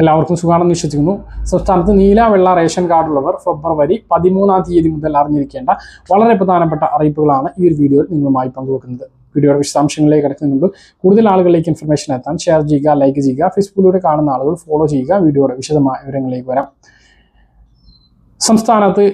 എല്ലാവർക്കും സുഖമാണെന്ന് വിശ്വസിക്കുന്നു. സംസ്ഥാനത്ത് നീല വെള്ള റേഷൻ കാർഡുള്ളവർ ഫെബ്രുവരി പതിമൂന്നാം തീയതി മുതൽ അറിഞ്ഞിരിക്കേണ്ട വളരെ പ്രധാനപ്പെട്ട അറിയിപ്പുകളാണ് ഈ ഒരു വീഡിയോയിൽ നിങ്ങളുമായി പങ്കുവെക്കുന്നത്. വീഡിയോയുടെ വിശദാംശങ്ങളിലേക്ക് കിടക്കുന്ന മുമ്പ് കൂടുതൽ ആളുകളിലേക്ക് ഇൻഫർമേഷൻ എത്താൻ ഷെയർ ചെയ്യുക ലൈക്ക് ചെയ്യുക ഫേസ്ബുക്കിലൂടെ കാണുന്ന ആളുകൾ ഫോളോ ചെയ്യുക വീഡിയോയുടെ വിശദമായ വിവരങ്ങളിലേക്ക് വരാം. സംസ്ഥാനത്ത്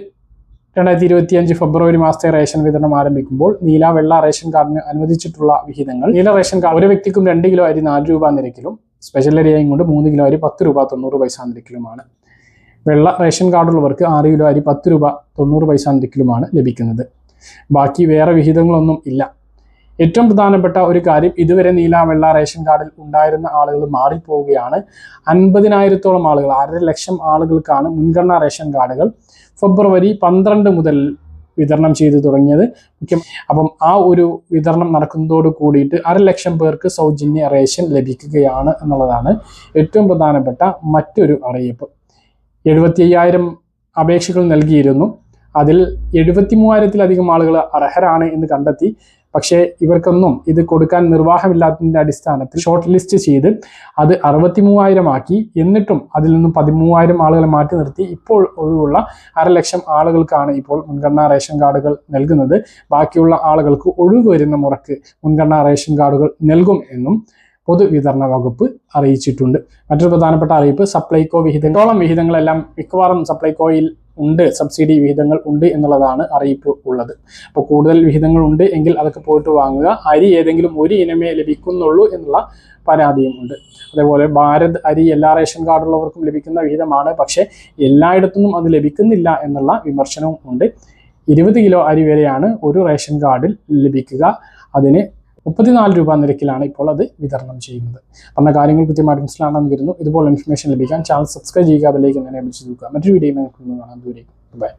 രണ്ടായിരത്തി ഇരുപത്തി അഞ്ച് ഫെബ്രുവരി മാസത്തെ റേഷൻ വിതരണം ആരംഭിക്കുമ്പോൾ നീല വെള്ള റേഷൻ കാർഡിന് അനുവദിച്ചിട്ടുള്ള വിഹിതങ്ങൾ നീല റേഷൻ കാർഡ് ഒരു വ്യക്തിക്കും രണ്ട് കിലോ അരി നാല് രൂപ നിരക്കിലും സ്പെഷ്യൽ അരിയായും കൊണ്ട് മൂന്ന് കിലോ അരി പത്ത് രൂപ തൊണ്ണൂറ് പൈസ നിരക്കിലുമാണ് വെള്ള റേഷൻ കാർഡുള്ളവർക്ക് ആറ് കിലോ അരി പത്ത് രൂപ തൊണ്ണൂറ് പൈസ നിരക്കിലുമാണ് ലഭിക്കുന്നത്. ബാക്കി വേറെ വിഹിതങ്ങളൊന്നും ഇല്ല. ഏറ്റവും പ്രധാനപ്പെട്ട ഒരു കാര്യം ഇതുവരെ നീല വെള്ള റേഷൻ കാർഡിൽ ഉണ്ടായിരുന്ന ആളുകൾ മാറിപ്പോവുകയാണ്. അൻപതിനായിരത്തോളം ആളുകൾ അര ലക്ഷം ആളുകൾക്കാണ് മുൻഗണനാ റേഷൻ കാർഡുകൾ. ഫെബ്രുവരി പന്ത്രണ്ട് മുതൽ വിതരണം ചെയ്തു തുടങ്ങിയത്. മുഖ്യം അപ്പം ആ ഒരു വിതരണം നടക്കുന്നതോട് കൂടിയിട്ട് അര ലക്ഷം പേർക്ക് സൗജന്യ റേഷൻ ലഭിക്കുകയാണ് എന്നുള്ളതാണ് ഏറ്റവും പ്രധാനപ്പെട്ട മറ്റൊരു അറിയിപ്പ്. എഴുപത്തി അയ്യായിരം അപേക്ഷകൾ നൽകിയിരുന്നു. അതിൽ എഴുപത്തി മൂവായിരത്തിലധികം ആളുകൾ അർഹരാണ് എന്ന് കണ്ടെത്തി. പക്ഷേ ഇവർക്കൊന്നും ഇത് കൊടുക്കാൻ നിർവാഹമില്ലാത്തതിന്റെ അടിസ്ഥാനത്തിൽ ഷോർട്ട് ലിസ്റ്റ് ചെയ്ത് അത് അറുപത്തി ആക്കി. എന്നിട്ടും അതിൽ നിന്നും പതിമൂവായിരം ആളുകളെ മാറ്റി നിർത്തി. ഇപ്പോൾ ഒഴിവുള്ള അര ലക്ഷം ആളുകൾക്കാണ് ഇപ്പോൾ മുൻഗണനാ റേഷൻ കാർഡുകൾ നൽകുന്നത്. ബാക്കിയുള്ള ആളുകൾക്ക് ഒഴിവ് വരുന്ന മുറക്ക് മുൻഗണനാ റേഷൻ കാർഡുകൾ നൽകും എന്നും പൊതുവിതരണ വകുപ്പ് അറിയിച്ചിട്ടുണ്ട്. മറ്റൊരു പ്രധാനപ്പെട്ട അറിയിപ്പ് സപ്ലൈകോ വിഹിതങ്ങളോളം വിഹിതങ്ങളെല്ലാം മിക്കവാറും സപ്ലൈകോയിൽ ഉണ്ട് സബ്സിഡി വിഹിതങ്ങൾ ഉണ്ട് എന്നുള്ളതാണ് അറിയിപ്പ് ഉള്ളത്. അപ്പോൾ കൂടുതൽ വിഹിതങ്ങൾ ഉണ്ട് എങ്കിൽ അതൊക്കെ പോയിട്ട് വാങ്ങുക. അരി ഏതെങ്കിലും ഒരു ഇനമേ ലഭിക്കുന്നുള്ളൂ എന്നുള്ള പരാതിയും ഉണ്ട്. അതേപോലെ ഭാരത് അരി എല്ലാ റേഷൻ കാർഡുള്ളവർക്കും ലഭിക്കുന്ന വിഹിതമാണ്. പക്ഷേ എല്ലായിടത്തുനിന്നും അത് ലഭിക്കുന്നില്ല എന്നുള്ള വിമർശനവും ഉണ്ട്. ഇരുപത് കിലോ അരി വരെയാണ് ഒരു റേഷൻ കാർഡിൽ ലഭിക്കുക. അതിന് മുപ്പത്തിനാല് രൂപ നിരക്കിലാണ് ഇപ്പോൾ അത് വിതരണം ചെയ്യുന്നത്. പറഞ്ഞ കാര്യങ്ങൾ കൃത്യമായിട്ട് മനസ്സിലാണെന്ന് കരുതുന്നു ഇതുപോലെ ഇൻഫർമേഷൻ ലഭിക്കാൻ ചാനൽ സബ്സ്ക്രൈബ് ചെയ്യുക ബെല്ലേക്ക് എന്നെ വിളിച്ചു നോക്കുക മറ്റൊരു വീഡിയോ കാണാൻ ദൂരേക്ക് ബൈ